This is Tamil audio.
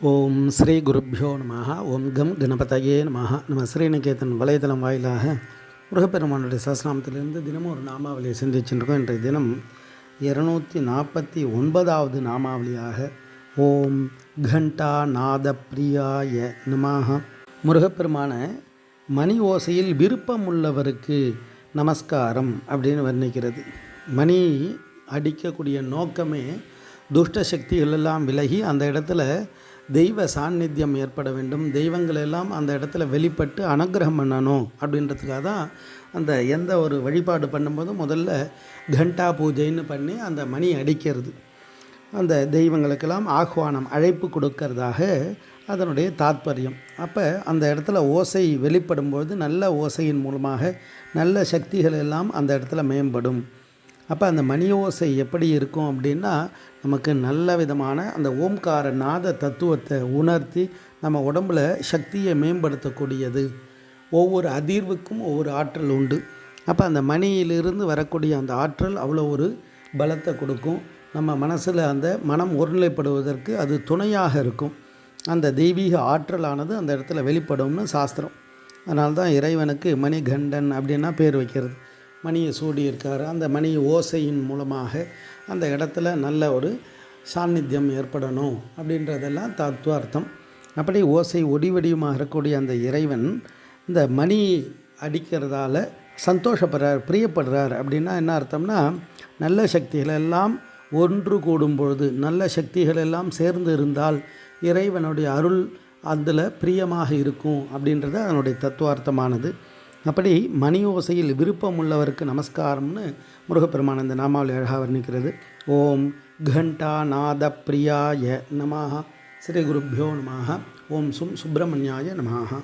ஓம் ஸ்ரீ குருப்பியோ நம ஓம் கம் கணபதையே நம நம்ம ஸ்ரீநிகேதன் வலைதளம் வாயிலாக முருகப்பெருமானுடைய சஸ்நாமத்திலிருந்து தினமும் ஒரு நாமாவளியை சிந்திச்சுருக்கோம். இன்றைய தினம் இருநூற்றி நாற்பத்தி ஒன்பதாவது நாமாவளியாக ஓம் கண்டா நாத பிரியாய நம முருகப்பெருமான மணி ஓசையில் விருப்பம் உள்ளவருக்கு நமஸ்காரம் அப்படின்னு வர்ணிக்கிறது. மணி அடிக்கக்கூடிய நோக்கமே துஷ்ட சக்திகள் எல்லாம் விலகி அந்த இடத்துல தெய்வ சாநித்தியம் ஏற்பட வேண்டும். தெய்வங்கள் எல்லாம் அந்த இடத்துல வெளிப்பட்டு அனுகிரகம் பண்ணணும் அப்படின்றதுக்காக தான் அந்த எந்த ஒரு வழிபாடு பண்ணும்போதும் முதல்ல கண்டா பூஜைன்னு பண்ணி அந்த மணி அடிக்கிறது. அந்த தெய்வங்களுக்கெல்லாம் ஆஹ்வானம் அழைப்பு கொடுக்கறதாக அதனுடைய தாத்பரியம். அப்போ அந்த இடத்துல ஓசை வெளிப்படும்போது நல்ல ஓசையின் மூலமாக நல்ல சக்திகள் எல்லாம் அந்த இடத்துல மேம்படும். அப்போ அந்த மணி ஓசை எப்படி இருக்கும் அப்படின்னா நமக்கு நல்ல விதமான அந்த ஓம்கார நாத தத்துவத்தை உணர்த்தி நம்ம உடம்புல சக்தியை மேம்படுத்தக்கூடியது. ஒவ்வொரு அதிர்வுக்கும் ஒவ்வொரு ஆற்றல் உண்டு. அப்போ அந்த மணியிலிருந்து வரக்கூடிய அந்த ஆற்றல் அவ்வளோ ஒரு பலத்தை கொடுக்கும். நம்ம மனசில் அந்த மனம் ஒருநிலைப்படுவதற்கு அது துணையாக இருக்கும். அந்த தெய்வீக ஆற்றலானது அந்த இடத்துல வெளிப்படும்னு சாஸ்திரம். அதனால தான் இறைவனுக்கு மணிகண்டன் அப்படின்னா பேர் வைக்கிறது. மணியை சூடியிருக்கார். அந்த மணி ஓசையின் மூலமாக அந்த இடத்துல நல்ல ஒரு சாநித்தியம் ஏற்படணும் அப்படின்றதெல்லாம் தத்துவார்த்தம். அப்படி ஓசை ஒடிவடியுமாக இருக்கக்கூடிய அந்த இறைவன் இந்த மணி அடிக்கிறதால சந்தோஷப்படுறார் பிரியப்படுறார் அப்படின்னா என்ன அர்த்தம்னா நல்ல சக்திகளெல்லாம் ஒன்று கூடும் பொழுது நல்ல சக்திகள் எல்லாம் சேர்ந்து இருந்தால் இறைவனுடைய அருள் அதில் பிரியமாக இருக்கும் அப்படின்றது அதனுடைய தத்துவார்த்தமானது. அப்படி மணி ஓசையில் விருப்பம் உள்ளவருக்கு நமஸ்காரம்னு முருகப்பெருமான் இந்த நாமாவளி அழகாக வர்ணிக்கிறது. ஓம் கண்டா நாத பிரியாய நமாக ஸ்ரீ குருப்பியோ நமாக ஓம் சும் சுப்பிரமணியாய நமாக